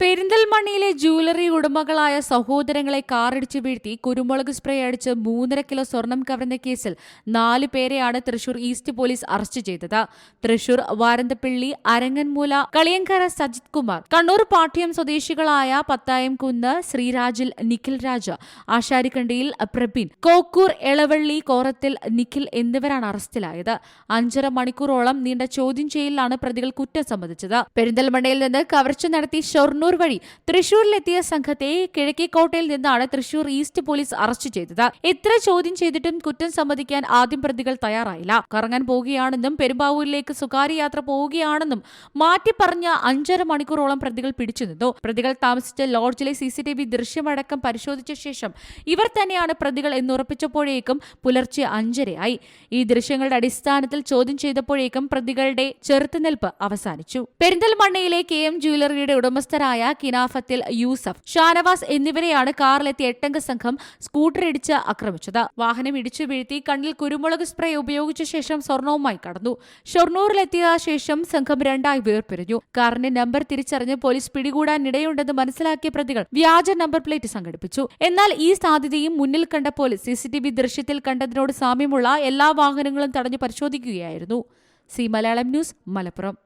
പെരു പെരിന്തൽമണ്ണയിലെ jewellery ഉടമകളായ സഹോദരങ്ങളെ കാറിടിച്ചു വീഴ്ത്തി കുരുമുളക് സ്പ്രേ അടിച്ച് മൂന്നര കിലോ സ്വർണം കവർന്ന കേസിൽ നാല് പേരെയാണ് തൃശൂർ ഈസ്റ്റ് പോലീസ് അറസ്റ്റ് ചെയ്തത്. തൃശൂർ വാരന്തപ്പിള്ളി അരങ്ങൻമൂല കളിയങ്കര സജിത് കുമാർ കണ്ണൂർ പാട്യം സ്വദേശികളായ പത്തായം കുന്ന് ശ്രീരാജിൽ നിഖിൽ രാജ ആശാരിക്കണ്ടിയിൽ പ്രബിൻ കോക്കൂർ എളവള്ളി കോറത്തിൽ നിഖിൽ എന്നിവരാണ് അറസ്റ്റിലായത്. അഞ്ചര മണിക്കൂറോളം നീണ്ട ചോദ്യം ചെയ്യലിലാണ് പ്രതികൾ കുറ്റം സമ്മതിച്ചത്. പെരിന്തൽമണ്ണയിൽ നിന്ന് കവർച്ച നടത്തി ഷൊർണൂർ വഴി തൃശൂരിലെത്തിയ സംഘത്തെ കിഴക്കേക്കോട്ടയിൽ നിന്നാണ് തൃശൂർ ഈസ്റ്റ് പോലീസ് അറസ്റ്റ് ചെയ്തത്. എത്ര ചോദ്യം ചെയ്തിട്ടും കുറ്റം സമ്മതിക്കാൻ ആദ്യം പ്രതികൾ തയ്യാറായില്ല. കറങ്ങാൻ പോവുകയാണെന്നും പെരുമ്പാവൂരിലേക്ക് സ്വകാര്യ യാത്ര പോവുകയാണെന്നും മാറ്റി പറഞ്ഞ അഞ്ചര മണിക്കൂറോളം പ്രതികൾ പിടിച്ചു നിന്നു. പ്രതികൾ താമസിച്ച ലോഡ്ജിലെ സി സി ടി വി ദൃശ്യമടക്കം പരിശോധിച്ച ശേഷം ഇവർ തന്നെയാണ് പ്രതികൾ എന്നുറപ്പിച്ചപ്പോഴേക്കും പുലർച്ചെ അഞ്ചരയായി. ഈ ദൃശ്യങ്ങളുടെ അടിസ്ഥാനത്തിൽ ചോദ്യം ചെയ്തപ്പോഴേക്കും പ്രതികളുടെ ചെറുത്തുനിൽപ്പ് അവസാനിച്ചു. പെരിന്തൽമണ്ണയിലെ കെ എം ജ്വല്ലറിയുടെ ഉടമസ്ഥരായ കിനാഫത്തിൽ യൂസഫ് ഷാനവാസ് എന്നിവരെയാണ് കാറിലെത്തിയ എട്ടംഗ സംഘം സ്കൂട്ടർ ഇടിച്ച് ആക്രമിച്ചത്. വാഹനം ഇടിച്ചു വീഴ്ത്തി കണ്ണിൽ കുരുമുളക് സ്പ്രേ ഉപയോഗിച്ച ശേഷം സ്വർണവുമായി കടന്നു. ഷൊർണൂറിലെത്തിയ ശേഷം സംഘം രണ്ടായി വേർപിരിഞ്ഞു. കാറിന്റെ നമ്പർ തിരിച്ചറിഞ്ഞ് പോലീസ് പിടികൂടാനിടയുണ്ടെന്ന് മനസ്സിലാക്കിയ പ്രതികൾ വ്യാജ നമ്പർ പ്ലേറ്റ് സംഘടിപ്പിച്ചു. എന്നാൽ ഈ സാധ്യതയും മുന്നിൽ കണ്ട പോലീസ് സിസിടിവി ദൃശ്യത്തിൽ കണ്ടതിനോട് സാമ്യമുള്ള എല്ലാ വാഹനങ്ങളും തടഞ്ഞു പരിശോധിക്കുകയായിരുന്നു. C Malayalam news Malappuram.